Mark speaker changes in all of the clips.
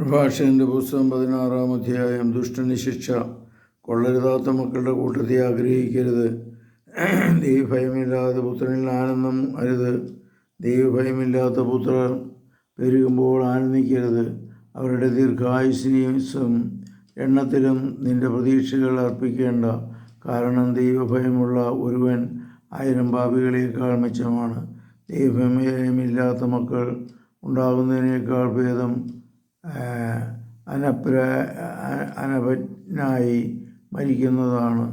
Speaker 1: പ്രഭാഷകന്റെ പുസ്തകം പതിനാറാം അധ്യായം ദുഷ്ടന് ശിക്ഷ. കൊള്ളരുതാത്ത മക്കളുടെ കൂട്ടത്തെ ആഗ്രഹിക്കരുത്. ദൈവഭയമില്ലാത്ത പുത്രനിൽ ആനന്ദം അരുത്. ദൈവഭയമില്ലാത്ത പുത്രർ പെരുകുമ്പോൾ ആനന്ദിക്കരുത്. അവരുടെ ദീർഘായുസിനും എണ്ണത്തിലും നിന്റെ പ്രതീക്ഷകൾ അർപ്പിക്കേണ്ട. കാരണം ദൈവഭയമുള്ള ഒരുവൻ ആയിരം പാപികളേക്കാൾ മെച്ചമാണ്. ദൈവഭയമില്ലാത്ത മക്കൾ ഉണ്ടാകുന്നതിനേക്കാൾ ഭേദം അനപ്ര അനപജ്ഞനായി മരിക്കുന്നതാണ്.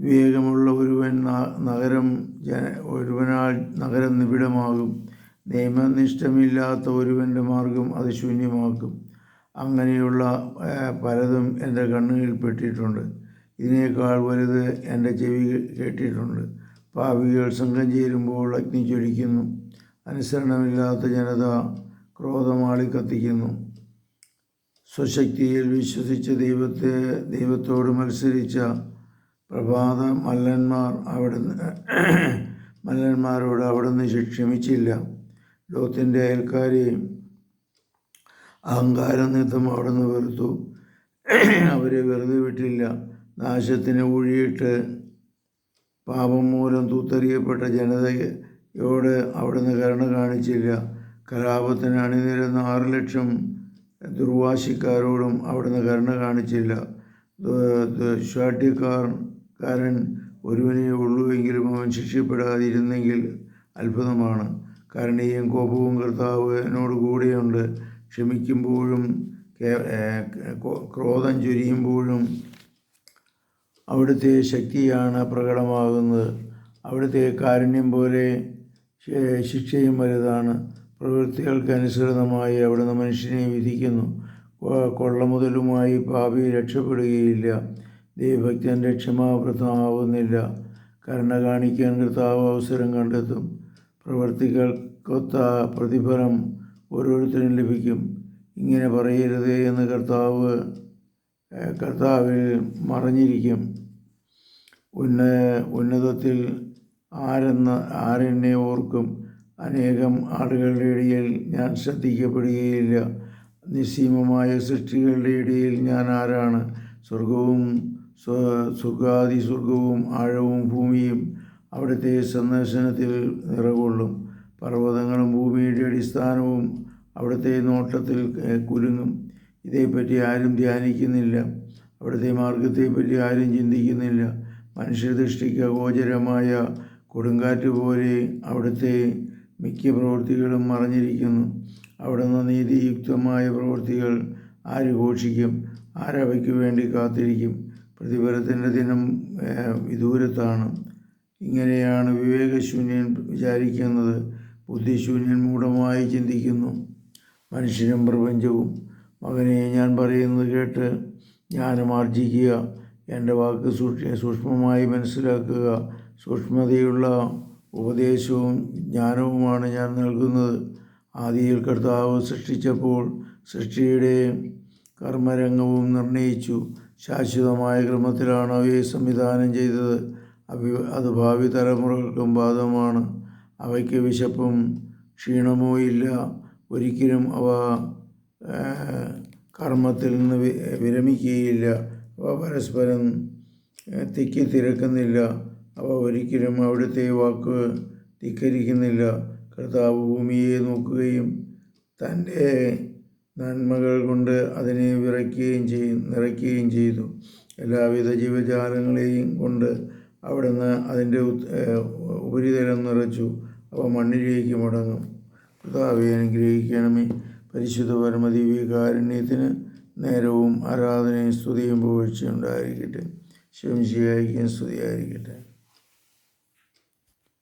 Speaker 1: വിവേകമുള്ള ഒരുവൻ നഗരം ജന ഒരുവനാൽ നഗരം നിബിഡമാകും. നിയമനിഷ്ഠമില്ലാത്ത ഒരുവന്റെ മാർഗം അത് ശൂന്യമാക്കും. അങ്ങനെയുള്ള പലതും എന്റെ കണ്ണുകളിൽ പെട്ടിട്ടുണ്ട്. ഇതിനേക്കാൾ വലുത് എന്റെ ചെവി കേട്ടിട്ടുണ്ട്. പാപികൾ സംഘം ചേരുമ്പോൾ അഗ്നി ജ്വലിക്കുന്നു. അനുസരണമില്ലാത്ത ജനത ക്രോധമാളി കത്തിക്കുന്നു. സ്വശക്തിയിൽ വിശ്വസിച്ച ദൈവത്തെ ദൈവത്തോട് മത്സരിച്ച പ്രഭാത മല്ലന്മാർ അവിടുന്ന് മല്ലന്മാരോട് അവിടുന്ന് ക്ഷമിച്ചില്ല. ലോത്തിന്റെ അയൽക്കാരെയും അഹങ്കാരം നിമിത്തം അവിടുന്ന് വെറുത്തു. അവരെ വെറുതെ വിട്ടില്ല. നാശത്തിന് ഊഴിയിട്ട് പാപം മൂലം തൂത്തെറിയപ്പെട്ട ജനതയോട് അവിടുന്ന് കരുണ കാണിച്ചില്ല. കലാപത്തിന് അണിനിരുന്ന ആറ് ലക്ഷം ദുർവാശിക്കാരോടും അവിടുന്ന് കരുണ കാണിച്ചില്ല. ശാഠ്യക്കാരൻ ഒരുവനേ ഉള്ളൂ എങ്കിലും അവൻ ശിക്ഷപ്പെടാതിരുന്നെങ്കിൽ അത്ഭുതമാണ്. കരുണയും കോപവും കർത്താവിനോട് കൂടെയുണ്ട്. ക്ഷമിക്കുമ്പോഴും ക്രോധം ചൊരിയുമ്പോഴും അവിടുത്തെ ശക്തിയാണ് പ്രകടമാകുന്നത്. അവിടുത്തെ കാരുണ്യം പോലെ ശിക്ഷയും വലുതാണ്. പ്രവൃത്തികൾക്ക് അനുസൃതമായി അവിടുന്ന് മനുഷ്യനെ വിധിക്കുന്നു. കൊള്ള മുതലുമായി പാപി രക്ഷപ്പെടുകയില്ല. ദൈവഭക്തന്റെ ക്ഷമാവൃതമാവുന്നില്ല കരുണ കാണിക്കാൻ കർത്താവ് അവസരം കണ്ടെത്തും. പ്രവൃത്തികൾക്കൊത്ത പ്രതിഫലം ഓരോരുത്തരും ലഭിക്കും. ഇങ്ങനെ പറയരുത് എന്ന് കർത്താവ് കർത്താവിൽ മറഞ്ഞിരിക്കും. ഉന്ന ഉന്നതത്തിൽ ആരെന്ന് ആരെന്നെ ഓർക്കും. അനേകം ആളുകളുടെ ഇടയിൽ ഞാൻ ശ്രദ്ധിക്കപ്പെടുകയില്ല. നിസ്സീമമായ സൃഷ്ടികളുടെ ഇടയിൽ ഞാൻ ആരാണ്? സ്വർഗവും സ്വ- സ്വർഗാദി സ്വർഗവും ആഴവും ഭൂമിയും അവിടുത്തെ സന്ദർശനത്തിൽ നിറകൊള്ളും. പർവതങ്ങളും ഭൂമിയുടെ അടിസ്ഥാനവും അവിടുത്തെ നോട്ടത്തിൽ കുരുങ്ങും ഇതേപ്പറ്റി ആരും ധ്യാനിക്കുന്നില്ല. അവിടുത്തെ മാർഗത്തെപ്പറ്റി ആരും ചിന്തിക്കുന്നില്ല. മനുഷ്യദൃഷ്ടിക്ക് അഗോചരമായ കൊടുങ്കാറ്റ് പോലെ അവിടുത്തെ മിക്ക പ്രവൃത്തികളും മറഞ്ഞിരിക്കുന്നു. അവിടുന്ന് നീതിയുക്തമായ പ്രവൃത്തികൾ ആര് ഘോഷിക്കും? ആരവയ്ക്ക് വേണ്ടി കാത്തിരിക്കും? പ്രതിഫലത്തിന്റെ ദിനം വിദൂരത്താണ്. ഇങ്ങനെയാണ് വിവേകശൂന്യൻ വിചാരിക്കുന്നത്. ബുദ്ധിശൂന്യൻ മൂഢമായി ചിന്തിക്കുന്നു. മനുഷ്യനും പ്രപഞ്ചവും. മകനെ ഞാൻ പറയുന്നത് കേട്ട് ജ്ഞാനം ആർജിക്കുക എന്റെ വാക്ക് സൂക്ഷ സൂക്ഷ്മമായി മനസ്സിലാക്കുക. സൂക്ഷ്മതയുള്ള ഉപദേശവും ജ്ഞാനവുമാണ് ഞാൻ നൽകുന്നത്. ആദിയിൽ കർത്താവ് സൃഷ്ടിച്ചപ്പോൾ സൃഷ്ടിയുടെ കർമ്മരംഗവും നിർണയിച്ചു. ശാശ്വതമായ ക്രമത്തിലാണ് അവയെ സംവിധാനം ചെയ്തത്. അഭി അത് ഭാവി തലമുറകൾക്കും ബാധകമാണ്. അവയ്ക്ക് വിശപ്പും ക്ഷീണമോ ഇല്ല. ഒരിക്കലും അവ കർമ്മത്തിൽ നിന്ന് വിരമിക്കുകയില്ല. അവ പരസ്പരം തിക്കി തിരക്കുന്നില്ല അവ ഒരിക്കലും അവിടുത്തെ വാക്ക് ധിക്കരിക്കുന്നില്ല. കർത്താവ് ഭൂമിയെ നോക്കുകയും തന്റെ നന്മകൾ കൊണ്ട് അതിനെ വിറയ്ക്കുകയും ചെയ്യും നിറയ്ക്കുകയും ചെയ്തു. എല്ലാവിധ ജീവജാലങ്ങളെയും കൊണ്ട് അവിടുന്ന് അതിന്റെ ഉപരിതലം നിറച്ചു. അവ മണ്ണിലേക്ക് മടങ്ങും. കർത്താവെ അനുഗ്രഹിക്കണമേ. പരിശുദ്ധ പരമദിവ്യകാരുണ്യത്തിന് നേരവും ആരാധനയും സ്തുതിയും പുകഴ്ചയും ഉണ്ടായിരിക്കട്ടെ. ശിവം ശിയായിരിക്കും സ്തുതിയായിരിക്കട്ടെ.